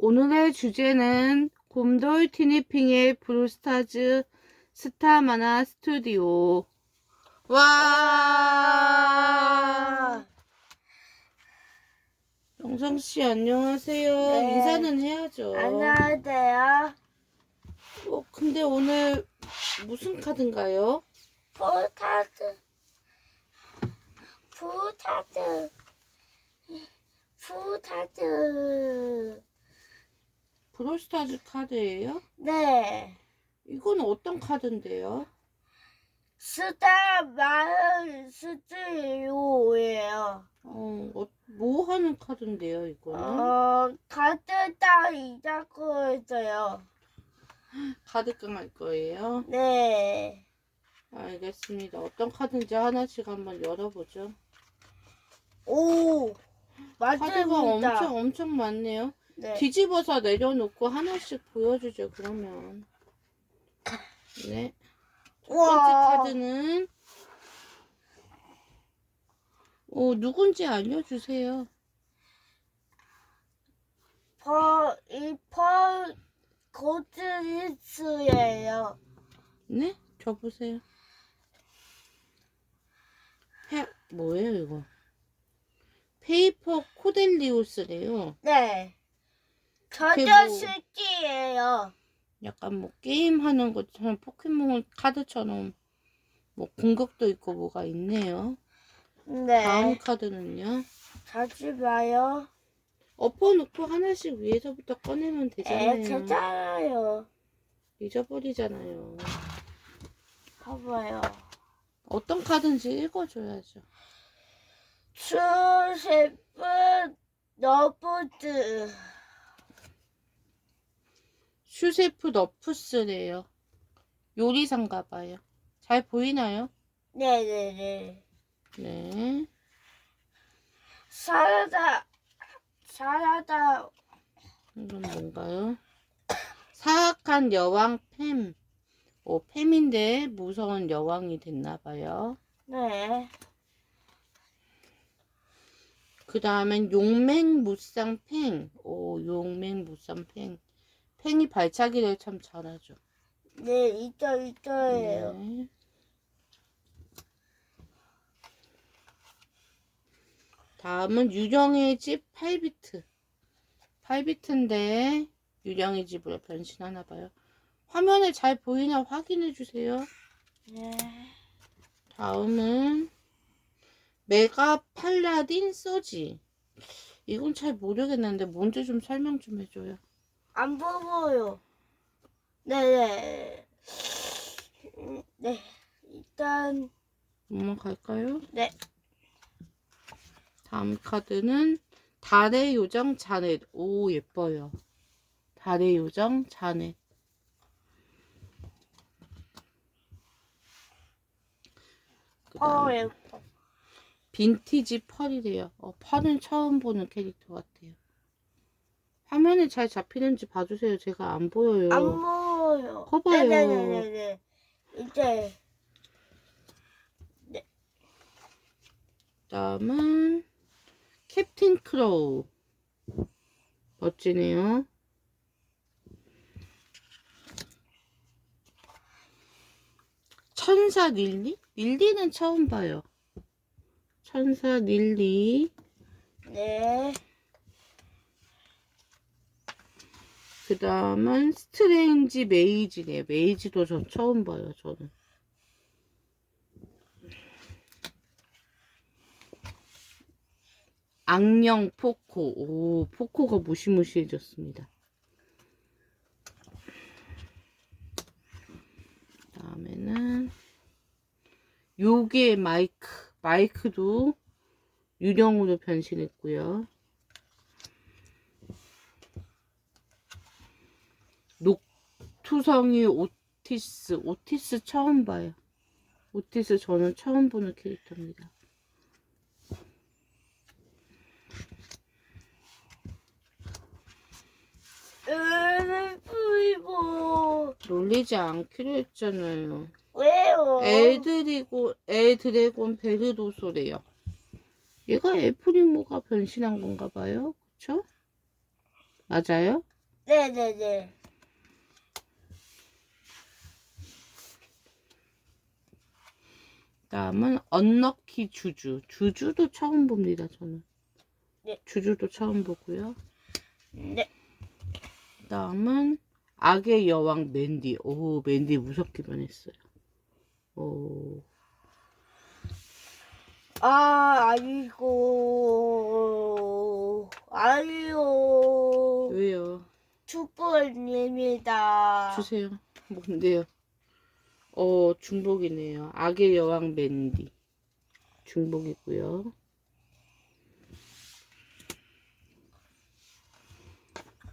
오늘의 주제는 곰돌 티니핑의 브루스타즈 스타마나 스튜디오. 와! 영성씨, 안녕하세요. 네. 인사는 해야죠. 안녕하세요. 어, 근데 오늘 무슨 카드인가요? 포타드. 포타드. 포타드. 브롤스타즈 카드예요? 네. 이건 어떤 카드인데요? 스타 마을 스튜디오예요. 어, 어, 뭐 하는 카드인데요, 이거는? 어, 카드 딱 이자고 있어요. 카드깡 할 거예요? 네. 알겠습니다. 어떤 카드인지 하나씩 한번 열어보죠. 오. 카드가 맞습니다. 엄청 엄청 많네요. 네. 뒤집어서 내려놓고 하나씩 보여주죠. 그러면 네. 첫 번째 우와. 카드는 어 누군지 알려주세요. 퍼, 이 퍼, 고트리스예요. 네? 저 보세요. 해 뭐예요 이거? 페이퍼 코델리우스래요. 네. 저도 그게 뭐- 술기예요. 약간 뭐 게임 하는 것처럼 포켓몬 카드처럼 뭐 공격도 있고 뭐가 있네요. 네. 다음 카드는요. 자지 마요. 엎어놓고 하나씩 위에서부터 꺼내면 에, 되잖아요. 괜찮아요. 잊어버리잖아요. 봐봐요. 어떤 카드인지 읽어줘야죠. 추세프 너브드. 슈세프 너프스래요. 요리사인가 봐요. 잘 보이나요? 네네네. 네. 사라다, 사라다, 이건 뭔가요? 사악한 여왕 팸. 오, 팸인데 무서운 여왕이 됐나 봐요. 네. 그 다음엔 용맹 무쌍 팽. 오, 용맹 무쌍 팽. 팽이 발차기를 참 잘하죠. 네, 이거, 이거예요. 네. 다음은 유령의 집 8비트. 8비트인데 유령의 집으로 변신하나 봐요. 화면에 잘 보이나 확인해 주세요. 네. 다음은 메가 팔라딘 소지. 이건 잘 모르겠는데 뭔지 좀 설명 좀 해줘요. 안 보여요. 네네. 음, 네. 일단, 넘어갈까요? 네. 다음 카드는 달의 요정 자넷. 오 예뻐요. 달의 요정 자넷. 어, 예뻐. 빈티지 펄이래요. 어, 펄은 처음 보는 캐릭터 같아요. 화면에 잘 잡히는지 봐주세요. 제가 안 보여요. 안 보여요. 커봐요. 네네네네. 이제, 다음은 캡틴 크로우. 멋지네요. 천사 릴리? 릴리는 처음 봐요. 천사 릴리. 네. 그 다음은 스트레인지 메이지네요. 메이지도 저 처음 봐요, 저는. 악령 포코. 오, 포코가 무시무시해졌습니다. 다음에는 요게 마이크. 마이크도 유령으로 변신했고요. 투성이 오티스. 오티스 처음 봐요. 오티스 저는 처음 보는 캐릭터입니다. 놀리지 않기로 했잖아요. 왜요? 엘드리고 엘드래곤 베르도소래요. 얘가 엘프리모가 변신한 건가 봐요. 그쵸? 맞아요? 네네네. 다음은 언럭키 주주. 주주도 처음 봅니다, 저는. 네. 주주도 처음 보고요. 네. 다음은 악의 여왕 맨디. 오, 맨디 무섭게 변했어요. 오, 아, 아이고. 아유. 왜요? 축복입니다. 주세요. 뭔데요? 어, 중복이네요. 악의 여왕 맨디. 중복이고요.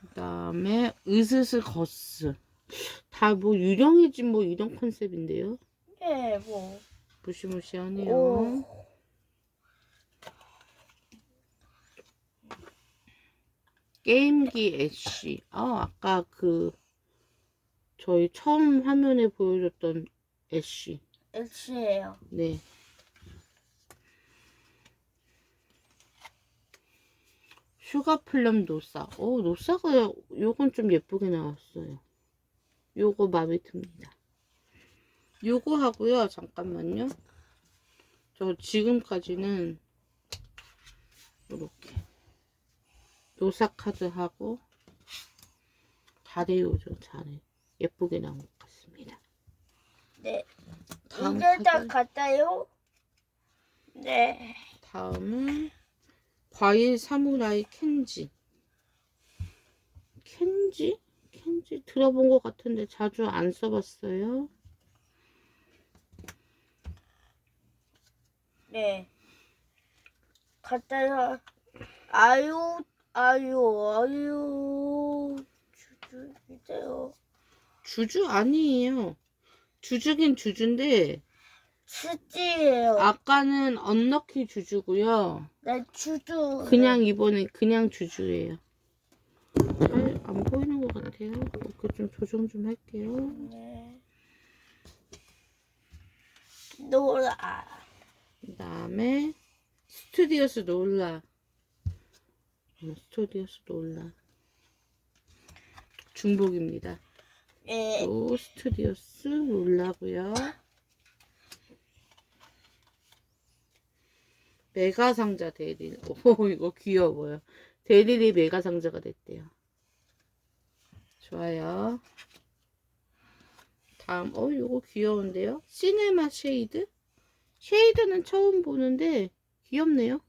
그 다음에 으스스 거스. 다 뭐 유령이지 뭐 이런 컨셉인데요. 네, 뭐. 무시무시하네요. 오. 게임기 애쉬. 아, 아까 그 저희 처음 화면에 보여줬던 애쉬. X예요. 네. 슈가 플럼 노사. 어, 노사가 요건 좀 예쁘게 나왔어요. 요거 마음에 듭니다. 요거 하고요. 잠깐만요. 저 지금까지는 이렇게 노사 카드 하고 잘해요죠. 잘해. 예쁘게 나온 것 같습니다. 네. 다음 다 카드. 갔다요? 네. 다음은 과일 사무라이 켄지. 켄지? 켄지 들어본 것 같은데 자주 안 써봤어요. 네. 갔다요. 아유, 아유, 아유. 주주, 이제요. 주주 아니에요. 주주긴 주주인데 수지예요. 아까는 언럭키 주주고요. 네, 주주. 그냥 이번에 그냥 주주예요. 잘 안 보이는 것 같아요. 이렇게 좀 조정 좀 할게요. 네. 노라. 그 다음에 스튜디오스 놀라 어, 스튜디오스 놀라 중복입니다 네. 또 스튜디오스 놀라고요 메가 상자 데릴 오 이거 귀여워요 데릴이 메가 상자가 됐대요 좋아요 다음 어 이거 귀여운데요 시네마 쉐이드 쉐이드는 처음 보는데 귀엽네요.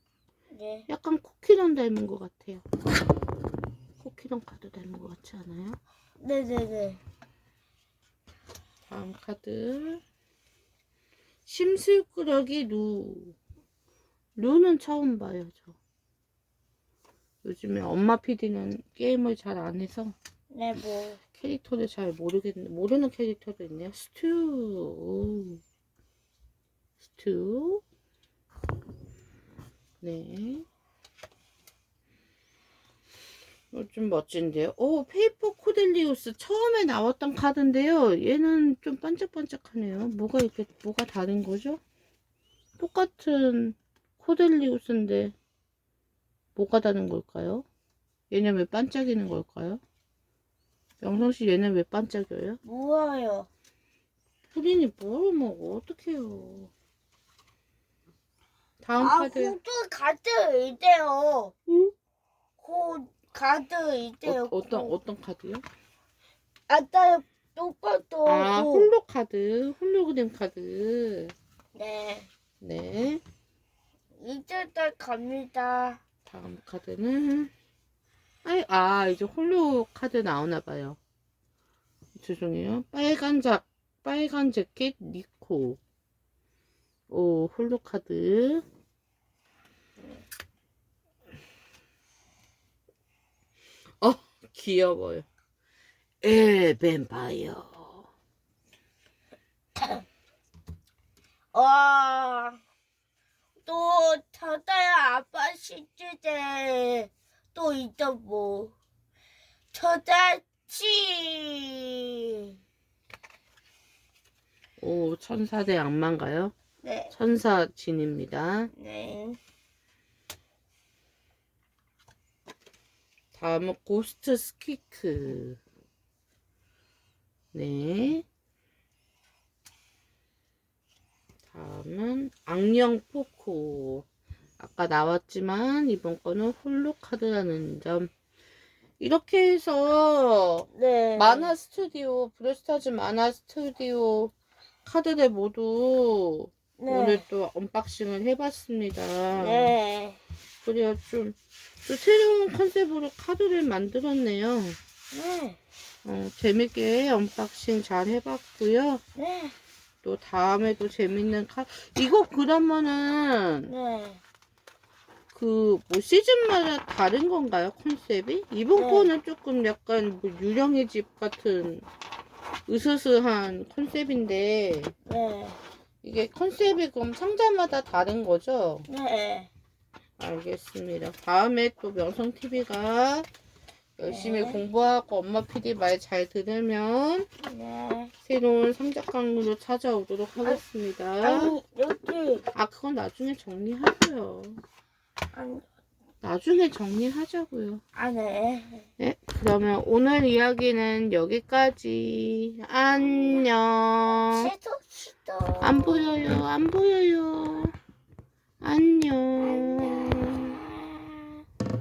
네. 약간 쿠키런 닮은 것 같아요. 쿠키런 카드 닮은 것 같지 않아요? 네네네. 다음 카드 심술꾸러기 루 루는 처음 봐요 저 요즘에 엄마 PD는 게임을 잘 안 해서 네, 뭐. 캐릭터를 잘 모르겠는데 모르는 캐릭터도 있네요 스튜 오. 스튜 네. 어, 좀 멋진데요. 오, 페이퍼 코델리우스 처음에 나왔던 카드인데요. 얘는 좀 반짝반짝하네요. 뭐가 이렇게 뭐가 다른 거죠? 똑같은 코델리우스인데 뭐가 다른 걸까요? 얘는 왜 반짝이는 걸까요? 영성 씨 얘는 왜 반짝여요? 뭐예요? පු린이 뭘 먹어? 어떡해요. 다음 아, 카드. 호두 가드 있대요. 응? 호 가드 있대요. 어, 어떤 호. 어떤 카드요? 아따 똑바로. 아 호. 홀로 카드, 홀로그램 카드. 네. 네. 이제 다 갑니다. 다음 카드는 아이, 아 이제 홀로 카드 나오나 봐요. 죄송해요. 빨간 작 빨간 재킷 니코. 오 홀로 카드. 어 귀여워요. 에 뱀파이어. 와. 또 저다야 아빠 시주제 또 있다 뭐. 저다치. 오 천사 대 악마인가요? 네. 천사 진입니다. 네. 다음은 고스트 스퀴크. 네. 다음은 악령 포코. 아까 나왔지만 이번 거는 홀로 카드라는 점. 이렇게 해서 네. 만화 스튜디오, 브레스타즈 만화 스튜디오 카드들 모두 네. 오늘 또 언박싱을 해봤습니다. 네. 그래야 좀, 또 새로운 컨셉으로 카드를 만들었네요. 네. 어, 재밌게 언박싱 잘 해봤고요. 네. 또 다음에도 재밌는 카 이거 그러면은 네. 그 뭐 시즌마다 다른 건가요 컨셉이? 이번 네. 거는 조금 약간 뭐 유령의 집 같은 으스스한 컨셉인데 네. 이게 컨셉이 그럼 상자마다 다른 거죠? 네. 알겠습니다. 다음에 또 명성TV가 열심히 네. 공부하고 엄마 PD 말 잘 들으면 네. 새로운 상작강으로 찾아오도록 하겠습니다. 아니, 여기. 아, 그건 나중에 정리하고요. 아니, 나중에 정리하자고요. 아, 네. 네, 그러면 오늘 이야기는 여기까지. 안녕. 시도, 시도. 안 보여요, 안 보여요. 안녕.